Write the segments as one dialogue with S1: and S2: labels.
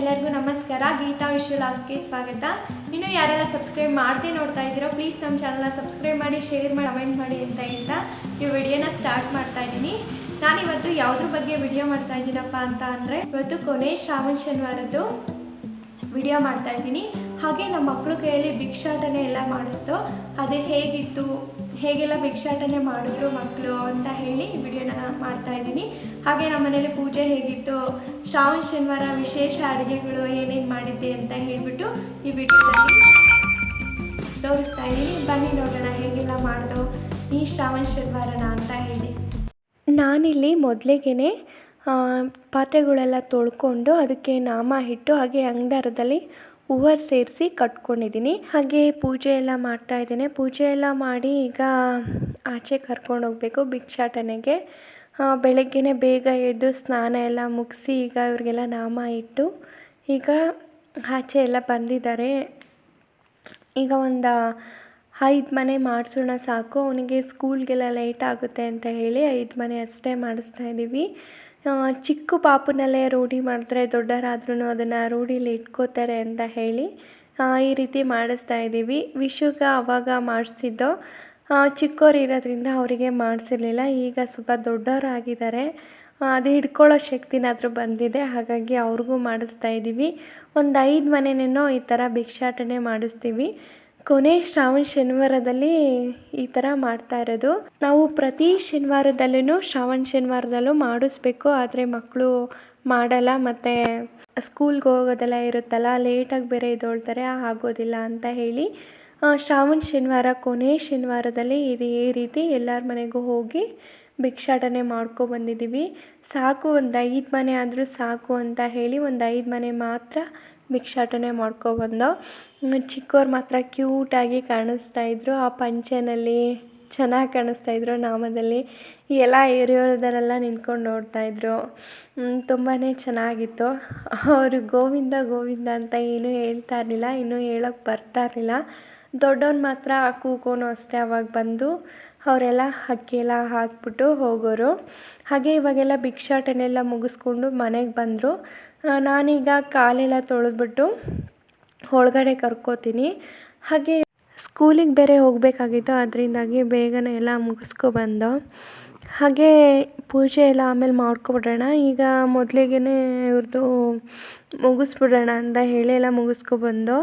S1: ಎಲ್ಲರಿಗೂ ನಮಸ್ಕಾರ. ಗೀತಾ ವಿಶ್ವಲಾಸ್ಗೆ ಸ್ವಾಗತ. ಇನ್ನು ಯಾರೆಲ್ಲ ಸಬ್ಸ್ಕ್ರೈಬ್ ಮಾಡದೆ ನೋಡ್ತಾ ಇದ್ದೀರೋ ಪ್ಲೀಸ್ ನಮ್ಮ ಚಾನಲ್ನ ಸಬ್ಸ್ಕ್ರೈಬ್ ಮಾಡಿ ಶೇರ್ ಮಾಡಿ ಕಮೆಂಟ್ ಮಾಡಿ ಅಂತ ಹೇಳ್ತಾ ಈ ವಿಡಿಯೋನ ಸ್ಟಾರ್ಟ್ ಮಾಡ್ತಾ ಇದ್ದೀನಿ. ನಾನಿವತ್ತು ಯಾವುದ್ರ ಬಗ್ಗೆ ವಿಡಿಯೋ ಮಾಡ್ತಾ ಇದ್ದೀನಪ್ಪ ಅಂತ ಅಂದರೆ ಇವತ್ತು ಕೊನೆ ಶ್ರಾವಣ ಶನಿವಾರದ್ದು ವಿಡಿಯೋ ಮಾಡ್ತಾ ಇದ್ದೀನಿ. ಹಾಗೆ ನಮ್ಮ ಮಕ್ಕಳು ಕೈಯಲ್ಲಿ ಭಿಕ್ಷಾಟನೆ ಎಲ್ಲ ಮಾಡಿಸ್ತು. ಅದು ಹೇಗಿತ್ತು, ಹೇಗೆಲ್ಲ ಭಿಕ್ಷಾಟನೆ ಮಾಡಿದ್ರು ಮಕ್ಕಳು ಅಂತ ಹೇಳಿ ಈ ವಿಡಿಯೋನ ಮಾಡ್ತಾ ಇದ್ದೀನಿ. ಹಾಗೆ ನಮ್ಮ ಮನೇಲಿ ಪೂಜೆ ಹೇಗಿತ್ತು, ಶ್ರಾವಣ ಶನಿವಾರ ವಿಶೇಷ ಅಡುಗೆಗಳು ಏನೇನು ಮಾಡಿದ್ದೆ ಅಂತ ಹೇಳಿಬಿಟ್ಟು ಈ ವಿಡಿಯೋದಲ್ಲಿ ತೋರಿಸ್ತಾ ಇದ್ದೀನಿ. ಬನ್ನಿ ನೋಡೋಣ ಹೇಗೆಲ್ಲ ಮಾಡಿದೋ ಈ ಶ್ರಾವಣ ಶನಿವಾರನ ಅಂತ ಹೇಳಿ. ನಾನಿಲ್ಲಿ ಮೊದಲಿಗೆ ಪಾತ್ರೆಗಳೆಲ್ಲ ತೊಳ್ಕೊಂಡು ಅದಕ್ಕೆ ನಾಮ ಇಟ್ಟು ಹಾಗೆ ಅಂಗದಾರದಲ್ಲಿ ಹೂವು ಸೇರಿಸಿ ಕಟ್ಕೊಂಡಿದ್ದೀನಿ. ಹಾಗೆ ಪೂಜೆ ಎಲ್ಲ ಮಾಡ್ತಾ ಇದ್ದೇನೆ. ಪೂಜೆ ಎಲ್ಲ ಮಾಡಿ ಈಗ ಆಚೆ ಕರ್ಕೊಂಡು ಹೋಗಬೇಕು ಭಿಕ್ಷಾಟನೆಗೆ. ಬೆಳಗ್ಗೆನೇ ಬೇಗ ಎದ್ದು ಸ್ನಾನ ಎಲ್ಲ ಮುಗಿಸಿ ಈಗ ಇವ್ರಿಗೆಲ್ಲ ನಾಮ ಇಟ್ಟು ಈಗ ಆಚೆ ಎಲ್ಲ ಬಂದಿದ್ದಾರೆ. ಈಗ ಒಂದು ಐದು ಮನೆ ಮಾಡಿಸೋಣ ಸಾಕು, ಅವನಿಗೆ ಸ್ಕೂಲ್ಗೆಲ್ಲ ಲೇಟ್ ಆಗುತ್ತೆ ಅಂತ ಹೇಳಿ ಐದು ಮನೆ ಅಷ್ಟೇ ಮಾಡಿಸ್ತಾ ಇದ್ದೀವಿ. ಚಿಕ್ಕ ಪಾಪನಲ್ಲೇ ರೂಢಿ ಮಾಡಿದ್ರೆ ದೊಡ್ಡರಾದ್ರೂ ಅದನ್ನು ರೂಢಿಲಿ ಇಟ್ಕೋತಾರೆ ಅಂತ ಹೇಳಿ ಈ ರೀತಿ ಮಾಡಿಸ್ತಾ ಇದ್ದೀವಿ. ವಿಶುಗ ಅವಾಗ ಮಾಡಿಸಿದ್ದು ಚಿಕ್ಕವ್ರು ಇರೋದ್ರಿಂದ ಅವರಿಗೆ ಮಾಡಿಸಿರಲಿಲ್ಲ. ಈಗ ಸ್ವಲ್ಪ ದೊಡ್ಡವರಾಗಿದ್ದಾರೆ. ಅದು ಹಿಡ್ಕೊಳ್ಳೋ ಶಕ್ತಿನಾದರೂ ಬಂದಿದೆ, ಹಾಗಾಗಿ ಅವ್ರಿಗೂ ಮಾಡಿಸ್ತಾ ಇದ್ದೀವಿ. ಒಂದು ಐದು ಮನೆನೇನೋ ಈ ಥರ ಭಿಕ್ಷಾಟನೆ ಮಾಡಿಸ್ತೀವಿ. ಕೊನೆ ಶ್ರಾವಣ ಶನಿವಾರದಲ್ಲಿ ಈ ಥರ ಮಾಡ್ತಾ ಇರೋದು. ನಾವು ಪ್ರತಿ ಶನಿವಾರದಲ್ಲೂ ಶ್ರಾವಣ ಶನಿವಾರದಲ್ಲೂ ಮಾಡಿಸ್ಬೇಕು, ಆದರೆ ಮಕ್ಕಳು ಮಾಡಲ್ಲ. ಮತ್ತು ಸ್ಕೂಲ್ಗೆ ಹೋಗೋದೆಲ್ಲ ಇರುತ್ತಲ್ಲ, ಲೇಟಾಗಿ ಬೇರೆ ಇದೊಳ್ತಾರೆ ಆಗೋದಿಲ್ಲ ಅಂತ ಹೇಳಿ ಶ್ರಾವಣ ಶನಿವಾರ, ಕೊನೆ ಶನಿವಾರದಲ್ಲಿ ಇದು ಈ ರೀತಿ ಎಲ್ಲರ ಮನೆಗೂ ಹೋಗಿ ಭಿಕ್ಷಾಟನೆ ಮಾಡ್ಕೊ ಬಂದಿದ್ದೀವಿ. ಸಾಕು, ಒಂದು ಐದು ಮನೆ ಆದರೂ ಸಾಕು ಅಂತ ಹೇಳಿ, ಒಂದು ಐದು ಮನೆ ಮಾತ್ರ ಭಿಕ್ಷಾಟನೆ ಮಾಡ್ಕೊಬಂದೋ ಚಿಕ್ಕವ್ರು ಮಾತ್ರ ಕ್ಯೂಟಾಗಿ ಕಾಣಿಸ್ತಾ ಇದ್ರು. ಆ ಪಂಚೆನಲ್ಲಿ ಚೆನ್ನಾಗಿ ಕಾಣಿಸ್ತಾ ಇದ್ರು, ನಾಮದಲ್ಲಿ. ಎಲ್ಲ ಹಿರಿಯರದರೆಲ್ಲ ನಿಂತ್ಕೊಂಡು ನೋಡ್ತಾ ಇದ್ರು. ತುಂಬಾ ಚೆನ್ನಾಗಿತ್ತು. ಅವರು ಗೋವಿಂದ ಗೋವಿಂದ ಅಂತ ಏನೂ ಹೇಳ್ತಾ ಇರಲಿಲ್ಲ, ಇನ್ನೂ ಹೇಳೋಕ್ಕೆ ಬರ್ತಾ ಇರಲಿಲ್ಲ. ದೊಡ್ಡವ್ರು ಮಾತ್ರ ಕೂಕೋನು ಅಷ್ಟೇ ಅವಾಗ ಬಂದು, ಅವರೆಲ್ಲ ಅಕ್ಕಿ ಎಲ್ಲ ಹಾಕ್ಬಿಟ್ಟು ಹೋಗೋರು. ಹಾಗೆ ಇವಾಗೆಲ್ಲ ಭಿಕ್ಷಾಟನೆಲ್ಲ ಮುಗಿಸ್ಕೊಂಡು ಮನೆಗೆ ಬಂದರು. ನಾನೀಗ ಕಾಲೆಲ್ಲ ತೊಳೆದ್ಬಿಟ್ಟು ಒಳಗಡೆ ಕರ್ಕೋತೀನಿ. ಹಾಗೆ ಸ್ಕೂಲಿಗೆ ಬೇರೆ ಹೋಗಬೇಕಾಗಿತ್ತು, ಅದರಿಂದಾಗಿ ಬೇಗನೆ ಎಲ್ಲ ಮುಗಿಸ್ಕೊಬಂದು ಹಾಗೆ ಪೂಜೆ ಎಲ್ಲ ಆಮೇಲೆ ಮಾಡ್ಕೊಬಿಡೋಣ. ಈಗ ಮೊದಲಿಗೆ ಇವ್ರದ್ದು ಮುಗಿಸ್ಬಿಡೋಣ ಅಂತ ಹೇಳಿ ಎಲ್ಲ ಮುಗಿಸ್ಕೊಬಂದು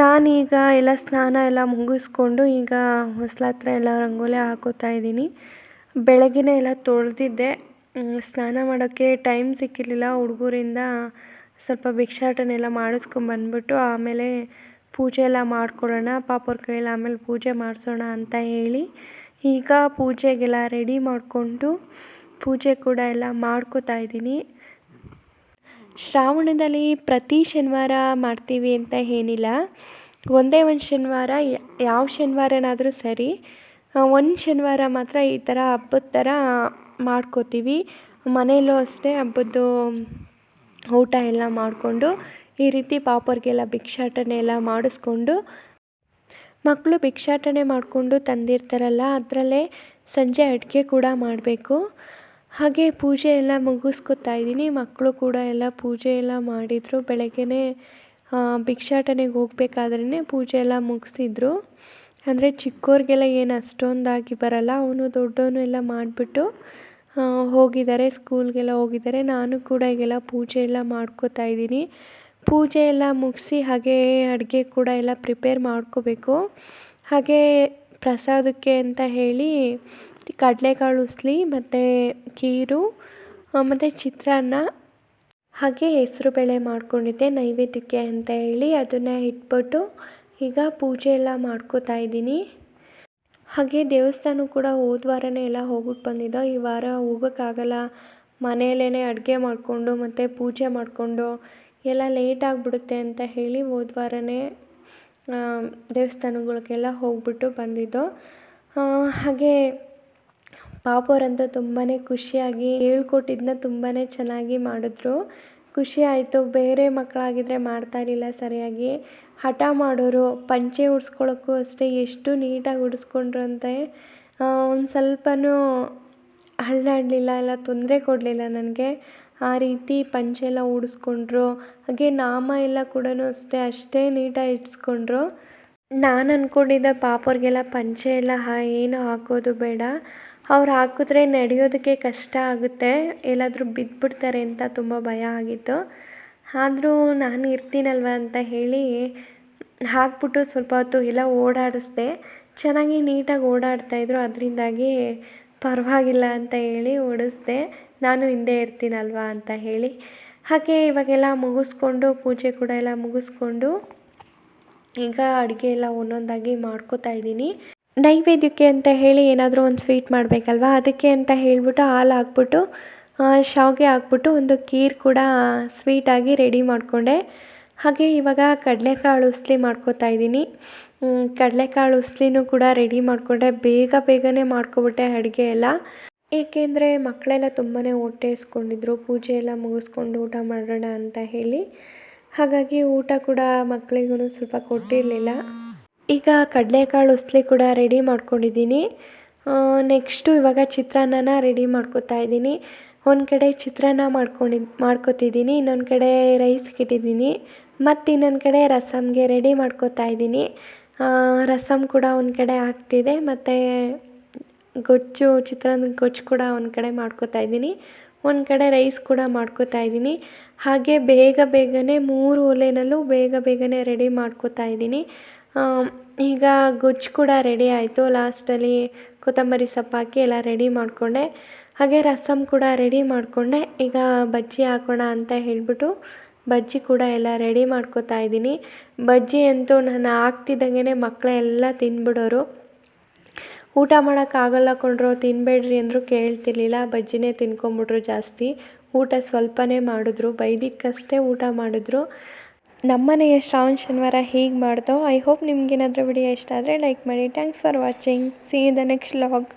S1: ನಾನೀಗ ಎಲ್ಲ ಸ್ನಾನ ಎಲ್ಲ ಮುಗಿಸ್ಕೊಂಡು ಈಗ ಹೊಸಲತ್ರ ಎಲ್ಲ ರಂಗೋಲಿ ಹಾಕೋತಾ ಇದ್ದೀನಿ. ಬೆಳಗ್ಗೆನೇ ಎಲ್ಲ ತೊಳೆದಿದ್ದೆ. ಸ್ನಾನ ಮಾಡೋಕ್ಕೆ ಟೈಮ್ ಸಿಕ್ಕಿರಲಿಲ್ಲ ಹುಡುಗರಿಂದ. ಸ್ವಲ್ಪ ಭಿಕ್ಷಾಟನೆಲ್ಲ ಮಾಡಿಸ್ಕೊಂಬಂದ್ಬಿಟ್ಟು ಆಮೇಲೆ ಪೂಜೆ ಎಲ್ಲ ಮಾಡ್ಕೊಳ್ಳೋಣ ಪಾಪವ್ರ ಕೈಯಲ್ಲಿ ಆಮೇಲೆ ಪೂಜೆ ಮಾಡಿಸೋಣ ಅಂತ ಹೇಳಿ ಈಗ ಪೂಜೆಗೆಲ್ಲ ರೆಡಿ ಮಾಡಿಕೊಂಡು ಪೂಜೆ ಕೂಡ ಎಲ್ಲ ಮಾಡ್ಕೋತಾ ಇದ್ದೀನಿ. ಶ್ರಾವಣದಲ್ಲಿ ಪ್ರತಿ ಶನಿವಾರ ಮಾಡ್ತೀವಿ ಅಂತ ಏನಿಲ್ಲ. ಒಂದೇ ಒಂದು ಶನಿವಾರ, ಯಾವ ಶನಿವಾರನಾದರೂ ಸರಿ. ಒಂದು ಶನಿವಾರ ಮಾತ್ರ ಈ ಥರ ಹಬ್ಬದ ಥರ ಮಾಡ್ಕೋತೀವಿ. ಮನೆಯಲ್ಲೂ ಅಷ್ಟೇ ಹಬ್ಬದ್ದು ಊಟ ಎಲ್ಲ ಮಾಡಿಕೊಂಡು, ಈ ರೀತಿ ಪಾಪವ್ರಿಗೆಲ್ಲ ಭಿಕ್ಷಾಟನೆ ಎಲ್ಲ ಮಾಡಿಸ್ಕೊಂಡು ಮಕ್ಕಳು ಭಿಕ್ಷಾಟನೆ ಮಾಡಿಕೊಂಡು ತಂದಿರ್ತಾರಲ್ಲ, ಅದರಲ್ಲೇ ಸಂಜೆ ಅಡುಗೆ ಕೂಡ ಮಾಡಬೇಕು. ಹಾಗೆ ಪೂಜೆ ಎಲ್ಲ ಮುಗಿಸ್ಕೊತಾ ಇದ್ದೀನಿ. ಮಕ್ಕಳು ಕೂಡ ಎಲ್ಲ ಪೂಜೆ ಎಲ್ಲ ಮಾಡಿದರು. ಬೆಳಗ್ಗೆ ಭಿಕ್ಷಾಟನೆಗೆ ಹೋಗ್ಬೇಕಾದ್ರೇ ಪೂಜೆ ಎಲ್ಲ ಮುಗಿಸಿದ್ರು. ಅಂದರೆ ಚಿಕ್ಕೋರಿಗೆಲ್ಲ ಏನು ಅಷ್ಟೊಂದಾಗಿ ಬರಲ್ಲ, ಅವನು ದೊಡ್ಡವನು ಎಲ್ಲ ಮಾಡಿಬಿಟ್ಟು ಹೋಗಿದ್ದಾರೆ, ಸ್ಕೂಲ್ಗೆಲ್ಲ ಹೋಗಿದ್ದಾರೆ. ನಾನು ಕೂಡ ಈಗೆಲ್ಲ ಪೂಜೆ ಎಲ್ಲ ಮಾಡ್ಕೋತಾ ಇದ್ದೀನಿ. ಪೂಜೆ ಎಲ್ಲ ಮುಗಿಸಿ ಹಾಗೆ ಅಡುಗೆ ಕೂಡ ಎಲ್ಲ ಪ್ರಿಪೇರ್ ಮಾಡ್ಕೋಬೇಕು. ಹಾಗೆ ಪ್ರಸಾದಕ್ಕೆ ಅಂತ ಹೇಳಿ ಕಡಲೆಕಾಳು ಉಸ್ಲಿ, ಮತ್ತು ಖೀರು ಮತ್ತು ಚಿತ್ರಾನ್ನ, ಹಾಗೆ ಹೆಸ್ರುಬೇಳೆ ಮಾಡ್ಕೊಂಡಿದ್ದೆ, ನೈವೇದ್ಯಕ್ಕೆ ಅಂತ ಹೇಳಿ ಅದನ್ನು ಇಟ್ಬಿಟ್ಟು ಈಗ ಪೂಜೆ ಎಲ್ಲ ಮಾಡ್ಕೋತಾ ಇದ್ದೀನಿ. ಹಾಗೆ ದೇವಸ್ಥಾನ ಕೂಡ ಹೋದ ವಾರನೇ ಎಲ್ಲ ಹೋಗ್ಬಿಟ್ಟು ಬಂದಿದ್ದೋ. ಈ ವಾರ ಹೋಗೋಕ್ಕಾಗಲ್ಲ. ಮನೆಯಲ್ಲೇ ಅಡುಗೆ ಮಾಡಿಕೊಂಡು ಮತ್ತು ಪೂಜೆ ಮಾಡಿಕೊಂಡು ಎಲ್ಲ ಲೇಟ್ ಆಗಿಬಿಡುತ್ತೆ ಅಂತ ಹೇಳಿ ಹೋದ ವಾರನೇ ದೇವಸ್ಥಾನಗಳಿಗೆಲ್ಲ ಹೋಗ್ಬಿಟ್ಟು ಬಂದಿದ್ದೋ. ಹಾಗೆ ಪಾಪವರಂತೂ ತುಂಬಾ ಖುಷಿಯಾಗಿ ಹೇಳ್ಕೊಟ್ಟಿದ್ದನ್ನ ತುಂಬಾ ಚೆನ್ನಾಗಿ ಮಾಡಿದ್ರು. ಖುಷಿ ಆಯಿತು. ಬೇರೆ ಮಕ್ಕಳಾಗಿದ್ದರೆ ಮಾಡ್ತಾ ಇರಲಿಲ್ಲ ಸರಿಯಾಗಿ. ಹಠ ಮಾಡೋರು, ಪಂಚೆ ಉಡ್ಸ್ಕೊಳ್ಳೋಕ್ಕೂ ಅಷ್ಟೇ ಎಷ್ಟು ನೀಟಾಗಿ ಉಡಿಸ್ಕೊಂಡ್ರು ಅಂದರೆ ಒಂದು ಸ್ವಲ್ಪನೂ ಹಳ್ಳಾಡಲಿಲ್ಲ ಇಲ್ಲ ತೊಂದರೆ ಕೊಡಲಿಲ್ಲ ನನಗೆ. ಆ ರೀತಿ ಪಂಚೆ ಎಲ್ಲ ಉಡಿಸ್ಕೊಂಡ್ರು. ಹಾಗೆ ನಾಮ ಎಲ್ಲ ಕೂಡ ಅಷ್ಟೇ ಅಷ್ಟೇ ನೀಟಾಗಿ ಇಟ್ಸ್ಕೊಂಡ್ರು ನಾನು ಅಂದ್ಕೊಂಡಿದ್ದೆ ಪಾಪೋರಿಗೆಲ್ಲ ಪಂಚೆ ಎಲ್ಲ, ಹಾ, ಏನು ಹಾಕೋದು ಬೇಡ. ಅವ್ರು ಹಾಕಿದ್ರೆ ನಡೆಯೋದಕ್ಕೆ ಕಷ್ಟ ಆಗುತ್ತೆ. ಎಲ್ಲಾದರೂ ಬಿದ್ದುಬಿಡ್ತಾರೆ ಅಂತ ತುಂಬ ಭಯ ಆಗಿತ್ತು. ಆದರೂ ನಾನು ಇರ್ತೀನಲ್ವ ಅಂತ ಹೇಳಿ ಹಾಕ್ಬಿಟ್ಟು ಸ್ವಲ್ಪ ಹೊತ್ತು ಎಲ್ಲ ಓಡಾಡಿಸ್ದೆ. ಚೆನ್ನಾಗಿ ನೀಟಾಗಿ ಓಡಾಡ್ತಾಯಿದ್ರು ಅದರಿಂದಾಗಿ ಪರವಾಗಿಲ್ಲ ಅಂತ ಹೇಳಿ ಓಡಿಸ್ದೆ. ನಾನು ಹಿಂದೆ ಇರ್ತೀನಲ್ವ ಅಂತ ಹೇಳಿ. ಹಾಗೆ ಇವಾಗೆಲ್ಲ ಮುಗಿಸ್ಕೊಂಡು, ಪೂಜೆ ಕೂಡ ಎಲ್ಲ ಮುಗಿಸ್ಕೊಂಡು ಈಗ ಅಡುಗೆ ಎಲ್ಲ ಒಂದೊಂದಾಗಿ ಮಾಡ್ಕೋತಾ ಇದ್ದೀನಿ. ನೈವೇದ್ಯಕ್ಕೆ ಅಂತ ಹೇಳಿ ಏನಾದರೂ ಒಂದು ಸ್ವೀಟ್ ಮಾಡಬೇಕಲ್ವಾ? ಅದಕ್ಕೆ ಅಂತ ಹೇಳಿಬಿಟ್ಟು ಹಾಲು ಹಾಕ್ಬಿಟ್ಟು ಶಾವಿಗೆ ಹಾಕ್ಬಿಟ್ಟು ಒಂದು ಖೀರ್ ಕೂಡ ಸ್ವೀಟಾಗಿ ರೆಡಿ ಮಾಡಿಕೊಂಡೆ. ಹಾಗೆ ಇವಾಗ ಕಡಲೆಕಾಳು ಉಸ್ಲಿ ಮಾಡ್ಕೋತಾ ಇದ್ದೀನಿ. ಕಡಲೆಕಾಳು ಉಸ್ಲಿನೂ ಕೂಡ ರೆಡಿ ಮಾಡಿಕೊಂಡೆ. ಬೇಗ ಬೇಗನೆ ಮಾಡ್ಕೊಬಿಟ್ಟೆ ಅಡುಗೆ ಎಲ್ಲ. ಏಕೆಂದರೆ ಮಕ್ಕಳೆಲ್ಲ ತುಂಬಾ ಹೊಟ್ಟೆ ಇಸ್ಕೊಂಡಿದ್ರು ಪೂಜೆ ಎಲ್ಲ ಮುಗಿಸ್ಕೊಂಡು ಊಟ ಮಾಡೋಣ ಅಂತ ಹೇಳಿ. ಹಾಗಾಗಿ ಊಟ ಕೂಡ ಮಕ್ಕಳಿಗೂ ಸ್ವಲ್ಪ ಕೊಟ್ಟಿರಲಿಲ್ಲ. ಈಗ ಕಡಲೆಕಾಳು ಉಸ್ಲಿ ಕೂಡ ರೆಡಿ ಮಾಡ್ಕೊಂಡಿದ್ದೀನಿ. ನೆಕ್ಸ್ಟು ಇವಾಗ ಚಿತ್ರಾನ್ನನ ರೆಡಿ ಮಾಡ್ಕೊತಾ ಇದ್ದೀನಿ. ಒಂದು ಕಡೆ ಚಿತ್ರಾನ್ನ ಮಾಡ್ಕೊಂಡು ಮಾಡ್ಕೋತಿದ್ದೀನಿ. ಇನ್ನೊಂದು ಕಡೆ ರೈಸ್ಗೆ ಇಟ್ಟಿದ್ದೀನಿ. ಮತ್ತು ಇನ್ನೊಂದು ಕಡೆ ರಸಮ್ಗೆ ರೆಡಿ ಮಾಡ್ಕೊತಾ ಇದ್ದೀನಿ. ರಸಮ್ ಕೂಡ ಒಂದು ಕಡೆ ಆಗ್ತಿದೆ. ಮತ್ತು ಗೊಜ್ಜು, ಚಿತ್ರಾನ್ನದ ಗೊಜ್ಜು ಕೂಡ ಒಂದು ಕಡೆ ಮಾಡ್ಕೊತಾ ಇದ್ದೀನಿ. ಒಂದು ಕಡೆ ರೈಸ್ ಕೂಡ ಮಾಡ್ಕೋತಾ ಇದ್ದೀನಿ. ಹಾಗೆ ಬೇಗ ಬೇಗನೆ ಮೂರು ಒಲೆಯಲ್ಲೂ ಬೇಗ ಬೇಗನೆ ರೆಡಿ ಮಾಡ್ಕೋತಾ ಇದ್ದೀನಿ. ಈಗ ಗೊಜ್ಜು ಕೂಡ ರೆಡಿ ಆಯಿತು. ಲಾಸ್ಟಲ್ಲಿ ಕೊತ್ತಂಬರಿ ಸೊಪ್ಪು ಹಾಕಿ ಎಲ್ಲ ರೆಡಿ ಮಾಡಿಕೊಂಡೆ. ಹಾಗೆ ರಸಮ್ ಕೂಡ ರೆಡಿ ಮಾಡಿಕೊಂಡೆ. ಈಗ ಬಜ್ಜಿ ಹಾಕೋಣ ಅಂತ ಹೇಳಿಬಿಟ್ಟು ಬಜ್ಜಿ ಕೂಡ ಎಲ್ಲ ರೆಡಿ ಮಾಡ್ಕೋತಾ ಇದ್ದೀನಿ. ಬಜ್ಜಿ ಅಂತೂ ನಾನು ಹಾಕ್ತಿದ್ದಂಗೆ ಮಕ್ಕಳೆಲ್ಲ ತಿನ್ಬಿಡೋರು. ಊಟ ಮಾಡೋಕ್ಕಾಗಲ್ಲ ಕೊಂಡ್ರು ತಿನ್ನಬೇಡ್ರಿ ಅಂದರೂ ಕೇಳ್ತಿರ್ಲಿಲ್ಲ. ಬಜ್ಜಿನೇ ತಿನ್ಕೊಂಬಿಟ್ರು ಜಾಸ್ತಿ. ಊಟ ಸ್ವಲ್ಪನೇ ಮಾಡಿದ್ರು. ಬೈದಿಕ್ಕಷ್ಟೇ ಊಟ ಮಾಡಿದ್ರು. ನಮ್ಮನೆಯ ಶ್ರಾವಣ ಶನಿವಾರ ಹೇಗೆ ಮಾಡ್ತೋ ಐ ಹೋಪ್ ನಿಮ್ಗೇನಾದರೂ ವಿಡಿಯೋ ಇಷ್ಟ ಆದರೆ ಲೈಕ್ ಮಾಡಿ. Thanks for watching see the next log